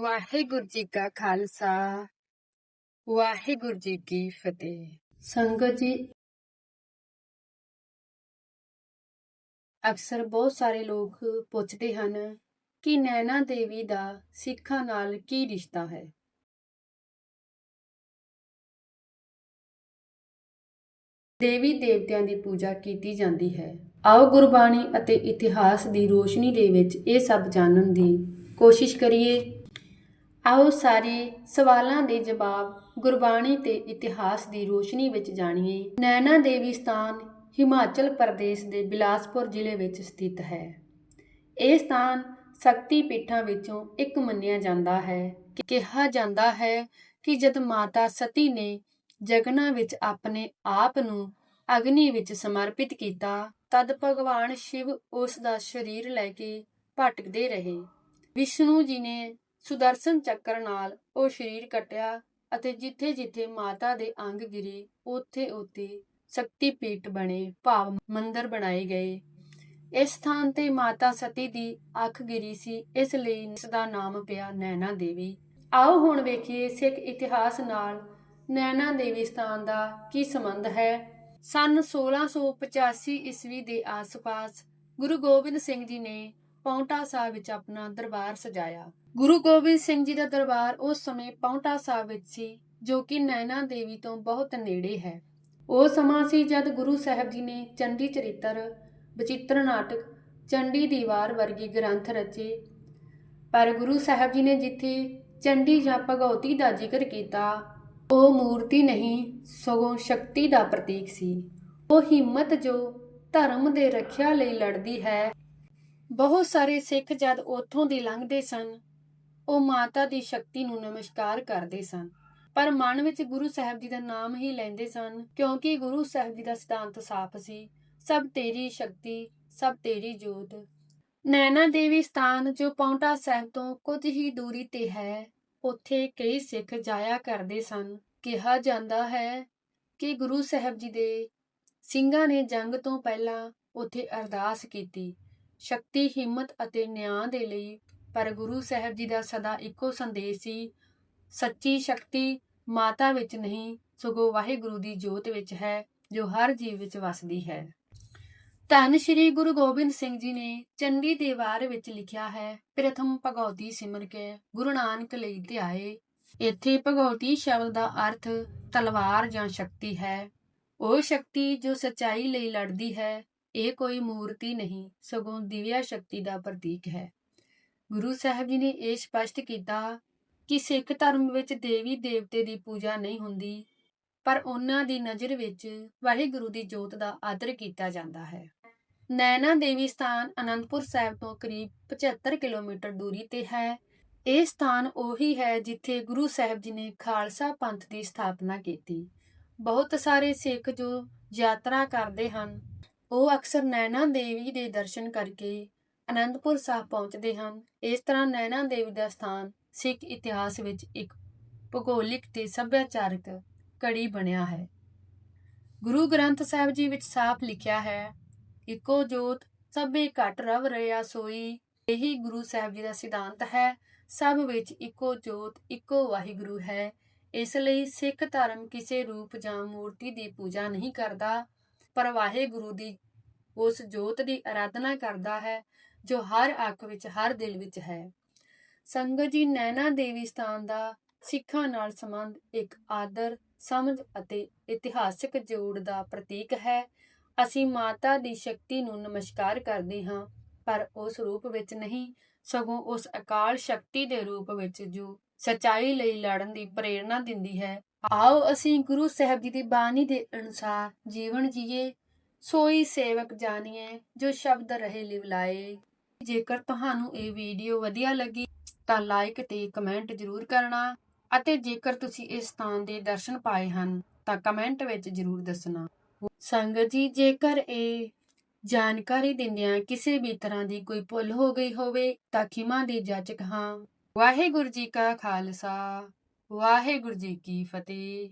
ਵਾਹਿਗੁਰੂ ਜੀ ਕਾ ਖਾਲਸਾ, ਵਾਹਿਗੁਰੂ ਜੀ ਕੀ ਫਤਿਹ। ਸੰਗਤ ਜੀ, ਅਕਸਰ ਬਹੁਤ ਸਾਰੇ ਲੋਕ ਪੁੱਛਦੇ ਹਨ ਕਿ ਨੈਣਾ ਦੇਵੀ ਦਾ ਸਿੱਖਾਂ ਨਾਲ ਕੀ ਰਿਸ਼ਤਾ ਹੈ। ਦੇਵੀ ਦੇਵਤਿਆਂ ਦੀ ਪੂਜਾ ਕੀਤੀ ਜਾਂਦੀ ਹੈ। ਆਓ ਗੁਰਬਾਣੀ ਅਤੇ ਇਤਿਹਾਸ ਦੀ ਰੋਸ਼ਨੀ ਦੇ ਵਿੱਚ ਇਹ ਸਭ ਜਾਣਨ ਦੀ ਕੋਸ਼ਿਸ਼ ਕਰੀਏ। ਆਓ ਸਾਰੇ ਸਵਾਲਾਂ ਦੇ ਜਵਾਬ ਗੁਰਬਾਣੀ ਤੇ ਇਤਿਹਾਸ ਦੀ ਰੋਸ਼ਨੀ ਵਿੱਚ ਜਾਣੀਏ। ਨੈਣਾ ਦੇਵੀ ਸਥਾਨ ਹਿਮਾਚਲ ਪ੍ਰਦੇਸ਼ ਦੇ ਬਿਲਾਸਪੁਰ ਜ਼ਿਲ੍ਹੇ ਵਿੱਚ ਸਥਿਤ ਹੈ। ਇਹ ਸਥਾਨ ਸ਼ਕਤੀ ਪੀਠਾਂ ਵਿੱਚੋਂ ਇੱਕ ਮੰਨਿਆ ਜਾਂਦਾ ਹੈ। ਕਿ ਕਿਹਾ ਜਾਂਦਾ ਹੈ ਕਿ ਜਦ ਮਾਤਾ ਸਤੀ ਨੇ ਜਗਨਾ ਵਿੱਚ ਆਪਣੇ ਆਪ ਨੂੰ ਅਗਨੀ ਵਿੱਚ ਸਮਰਪਿਤ ਕੀਤਾ, ਤਦ ਭਗਵਾਨ ਸ਼ਿਵ ਉਸ ਦਾ ਸਰੀਰ ਲੈ ਕੇ ਭਟਕਦੇ ਰਹੇ। ਵਿਸ਼ਨੂੰ ਜੀ ਨੇ ਸੁਦਰਸ਼ਨ ਚੱਕਰ ਨਾਲ ਉਹ ਸਰੀਰ ਕੱਟਿਆ ਅਤੇ ਜਿੱਥੇ-ਜਿੱਥੇ ਮਾਤਾ ਦੇ ਅੰਗ ਗਿਰੇ, ਉੱਥੇ-ਉੱਥੇ ਸ਼ਕਤੀ ਪੀਠ ਬਣੇ, ਭਾਵ ਮੰਦਰ ਬਣਾਏ ਗਏ। ਇਸ ਸਥਾਨ ਤੇ ਮਾਤਾ ਸਤੀ ਦੀ ਅੱਖ ਗਿਰੀ ਸੀ, ਇਸ ਲਈ ਇਸ ਦਾ ਨਾਮ ਪਿਆ ਨੈਣਾ ਦੇਵੀ। ਆਓ ਹੁਣ ਵੇਖੀਏ ਸਿੱਖ ਇਤਿਹਾਸ ਨਾਲ ਨੈਣਾ ਦੇਵੀ ਸਥਾਨ ਦਾ ਕੀ ਸੰਬੰਧ ਹੈ। ਸਨ 1685 ਈਸਵੀ ਦੇ ਆਸ-ਪਾਸ ਗੁਰੂ ਗੋਬਿੰਦ ਸਿੰਘ ਜੀ ਨੇ ਪੌਂਟਾ ਸਾਹਿਬ ਵਿੱਚ ਆਪਣਾ ਦਰਬਾਰ ਸਜਾਇਆ। ਗੁਰੂ ਗੋਬਿੰਦ ਸਿੰਘ ਜੀ ਦਾ ਦਰਬਾਰ ਉਸ ਸਮੇਂ ਪੌਂਟਾ ਸਾਹਿਬ ਵਿੱਚ ਸੀ, ਜੋ ਕਿ ਨੈਣਾ ਦੇਵੀ ਤੋਂ ਬਹੁਤ ਨੇੜੇ ਹੈ। ਉਹ ਸਮਾਂ ਸੀ ਜਦ ਗੁਰੂ ਸਾਹਿਬ ਜੀ ਨੇ ਚੰਡੀ ਚਰਿੱਤਰ ਬਚਿੱਤਰ ਨਾਟਕ, ਚੰਡੀ ਦੀਵਾਰ ਵਰਗੇ ਗ੍ਰੰਥ ਰਚੇ। ਪਰ ਗੁਰੂ ਸਾਹਿਬ ਜੀ ਨੇ ਜਿੱਥੇ ਚੰਡੀ ਜਾਂ ਭਗਉਤੀ ਦਾ ਜ਼ਿਕਰ ਕੀਤਾ, ਉਹ ਮੂਰਤੀ ਨਹੀਂ, ਸਗੋਂ ਸ਼ਕਤੀ ਦਾ ਪ੍ਰਤੀਕ ਸੀ। ਉਹ ਹਿੰਮਤ ਜੋ ਧਰਮ ਦੇ ਰੱਖਿਆ ਲਈ ਲੜਦੀ ਹੈ ਬਹੁਤ ਸਾਰੇ ਸਿੱਖ ਜਦ ਉੱਥੋਂ ਦੀ ਲੰਘਦੇ ਸਨ, ਉਹ ਮਾਤਾ ਦੀ ਸ਼ਕਤੀ ਨੂੰ ਨਮਸਕਾਰ ਕਰਦੇ ਸਨ। ਪਰ ਮਨ ਵਿੱਚ ਗੁਰੂ ਸਾਹਿਬ ਜੀ ਦਾ ਨਾਮ ਹੀ ਲੈਂਦੇ ਸਨ, ਕਿਉਂਕਿ ਗੁਰੂ ਸਾਹਿਬ ਜੀ ਦਾ ਸਿਧਾਂਤ ਸਾਫ਼ ਸੀ, ਸਭ ਤੇਰੀ ਸ਼ਕਤੀ, ਸਭ ਤੇਰੀ ਜੋਤ। ਨੈਣਾ ਦੇਵੀ ਸਥਾਨ ਜੋ ਪੌਂਟਾ ਸਾਹਿਬ ਤੋਂ ਕੁਝ ਹੀ ਦੂਰੀ ਤੇ ਹੈ, ਉੱਥੇ ਕਈ ਸਿੱਖ ਜਾਇਆ ਕਰਦੇ ਸਨ। ਕਿਹਾ ਜਾਂਦਾ ਹੈ ਕਿ ਗੁਰੂ ਸਾਹਿਬ ਜੀ ਦੇ ਸਿੰਘਾਂ ਨੇ ਜੰਗ ਤੋਂ ਪਹਿਲਾਂ ਉੱਥੇ ਅਰਦਾਸ ਕੀਤੀ। ਸ਼ਕਤੀ, ਹਿੰਮਤ ਅਤੇ ਨਿਆਂ ਦੇ ਲਈ, ਪਰ ਗੁਰੂ ਸਾਹਿਬ ਜੀ ਦਾ ਸਦਾ ਇੱਕੋ ਸੰਦੇਸ਼ ਸੀ, ਸੱਚੀ ਸ਼ਕਤੀ ਮਾਤਾ ਵਿੱਚ ਨਹੀਂ, ਸਗੋਂ ਵਾਹਿਗੁਰੂ ਦੀ ਜੋਤ ਵਿੱਚ ਹੈ, ਜੋ ਹਰ ਜੀਵ ਵਿੱਚ ਵਸਦੀ ਹੈ। ਧੰਨ ਸ਼੍ਰੀ ਗੁਰੂ ਗੋਬਿੰਦ ਸਿੰਘ ਜੀ ਨੇ ਚੰਡੀ ਦੇਵਾਰ ਵਿੱਚ ਲਿਖਿਆ ਹੈ, ਪ੍ਰਥਮ ਭਗਉਤੀ ਸਿਮਰ ਕੇ ਗੁਰੂ ਨਾਨਕ ਲਈ ਧਿਆਏ। ਇੱਥੇ ਭਗਉਤੀ ਸ਼ਬਦ ਦਾ ਅਰਥ ਤਲਵਾਰ ਜਾਂ ਸ਼ਕਤੀ ਹੈ। ਉਹ ਸ਼ਕਤੀ ਜੋ ਸਚਾਈ ਲਈ ਲੜਦੀ ਹੈ ਇਹ ਕੋਈ ਮੂਰਤੀ ਨਹੀਂ, ਸਗੋਂ ਦਿਵਿਆ ਸ਼ਕਤੀ ਦਾ ਪ੍ਰਤੀਕ ਹੈ। ਗੁਰੂ ਸਾਹਿਬ ਜੀ ਨੇ ਇਹ ਸਪਸ਼ਟ ਕੀਤਾ ਕਿ ਸਿੱਖ ਧਰਮ ਵਿੱਚ ਦੇਵੀ ਦੇਵਤੇ ਦੀ ਪੂਜਾ ਨਹੀਂ ਹੁੰਦੀ, ਪਰ ਉਹਨਾਂ ਦੀ ਨਜ਼ਰ ਵਿੱਚ ਵਾਹਿਗੁਰੂ ਦੀ ਜੋਤ ਦਾ ਆਦਰ ਕੀਤਾ ਜਾਂਦਾ ਹੈ। ਨੈਣਾ ਦੇਵੀ ਸਥਾਨ ਅਨੰਦਪੁਰ ਸਾਹਿਬ ਤੋਂ ਕਰੀਬ 75 ਕਿਲੋਮੀਟਰ ਦੂਰੀ ਤੇ ਹੈ। ਇਹ ਸਥਾਨ ਉਹੀ ਹੈ ਜਿੱਥੇ ਗੁਰੂ ਸਾਹਿਬ ਜੀ ਨੇ ਖਾਲਸਾ ਪੰਥ ਦੀ ਸਥਾਪਨਾ ਕੀਤੀ। ਬਹੁਤ ਸਾਰੇ ਸਿੱਖ ਜੋ ਯਾਤਰਾ ਕਰਦੇ ਹਨ ਉਹ ਅਕਸਰ ਨੈਣਾ ਦੇਵੀ ਦੇ ਦਰਸ਼ਨ ਕਰਕੇ ਅਨੰਦਪੁਰ ਸਾਹਿਬ ਪਹੁੰਚਦੇ ਹਨ। ਇਸ ਤਰ੍ਹਾਂ ਨੈਣਾ ਦੇਵੀ ਦਾ ਸਥਾਨ ਸਿੱਖ ਇਤਿਹਾਸ ਵਿੱਚ ਇੱਕ ਭੂਗੋਲਿਕ ਤੇ ਸੱਭਿਆਚਾਰਕ ਕੜੀ ਬਣਿਆ ਹੈ। ਗੁਰੂ ਗ੍ਰੰਥ ਸਾਹਿਬ ਜੀ ਵਿੱਚ ਸਾਫ਼ ਲਿਖਿਆ ਹੈ, ਇੱਕੋ ਜੋਤ ਸਭੇ ਘਟ ਰਵ ਰਿਆ ਸੋਈ। ਇਹੀ ਗੁਰੂ ਸਾਹਿਬ ਜੀ ਦਾ ਸਿਧਾਂਤ ਹੈ, ਸਭ ਵਿੱਚ ਇੱਕੋ ਜੋਤ, ਇੱਕੋ ਵਾਹਿਗੁਰੂ ਹੈ। ਇਸ ਲਈ ਸਿੱਖ ਧਰਮ ਕਿਸੇ ਰੂਪ ਜਾਂ ਮੂਰਤੀ ਦੀ ਪੂਜਾ ਨਹੀਂ ਕਰਦਾ। ਪਰ ਵਾਹਿਗੁਰੂ ਦੀ ਉਸ ਜੋਤ ਦੀ ਆਰਾਧਨਾ ਕਰਦਾ ਹੈ, ਜੋ ਹਰ ਅੱਖ ਵਿੱਚ, ਹਰ ਦਿਲ ਵਿੱਚ ਹੈ। ਸੰਗਤ ਜੀ ਨੈਣਾ ਦੇਵੀ ਸਥਾਨ ਦਾ ਸਿੱਖਾਂ ਨਾਲ ਸੰਬੰਧ ਇੱਕ ਆਦਰ, ਸਮਝ ਅਤੇ ਇਤਿਹਾਸਕ ਜੋੜ ਦਾ ਪ੍ਰਤੀਕ ਹੈ। ਅਸੀਂ ਮਾਤਾ ਦੀ ਸ਼ਕਤੀ ਨੂੰ ਨਮਸਕਾਰ ਕਰਦੇ ਹਾਂ, ਪਰ ਉਸ ਰੂਪ ਵਿੱਚ ਨਹੀਂ, ਸਗੋਂ ਉਸ ਅਕਾਲ ਸ਼ਕਤੀ ਦੇ ਰੂਪ ਵਿੱਚ, ਜੋ ਸਚਾਈ ਲਈ ਲੜਨ ਦੀ ਪ੍ਰੇਰਣਾ ਦਿੰਦੀ ਹੈ। ਆਓ ਅਸੀਂ ਗੁਰੂ ਸਾਹਿਬ ਜੀ ਦੀ ਬਾਣੀ ਦੇ ਅਨੁਸਾਰ ਜੀਵਨ ਜੀਏ, ਸੋਈ ਸੇਵਕ ਜਾਣੀਏ ਜੋ ਸ਼ਬਦ ਰਹੇ ਲਿਵਲਾਏ ਜੇਕਰ ਤੁਹਾਨੂੰ ਇਹ ਵੀਡੀਓ ਵਧੀਆ ਲੱਗੀ, ਤਾਂ ਲਾਈਕ ਤੇ ਕਮੈਂਟ ਜ਼ਰੂਰ ਕਰਨਾ ਅਤੇ ਜੇਕਰ ਤੁਸੀਂ ਇਸ ਸਥਾਨ ਦੇ ਦਰਸ਼ਨ ਪਾਏ ਹਨ, ਤਾਂ ਕਮੈਂਟ ਵਿੱਚ ਜ਼ਰੂਰ ਦੱਸਣਾ। ਸੰਗਤ ਜੀ, ਜੇਕਰ ਇਹ ਜਾਣਕਾਰੀ ਦਿੰਦਿਆਂ ਕਿਸੇ ਵੀ ਤਰ੍ਹਾਂ ਦੀ ਕੋਈ ਭੁੱਲ ਹੋ ਗਈ ਹੋਵੇ, ਤਾਂ ਖਿਮਾ ਦੀ ਜਾਚਕ ਹਾਂ। ਵਾਹਿਗੁਰੂ ਜੀ ਕਾ ਖਾਲਸਾ। ਵਾਹਿਗੁਰੂ ਜੀ ਕੀ ਫਤਿਹ।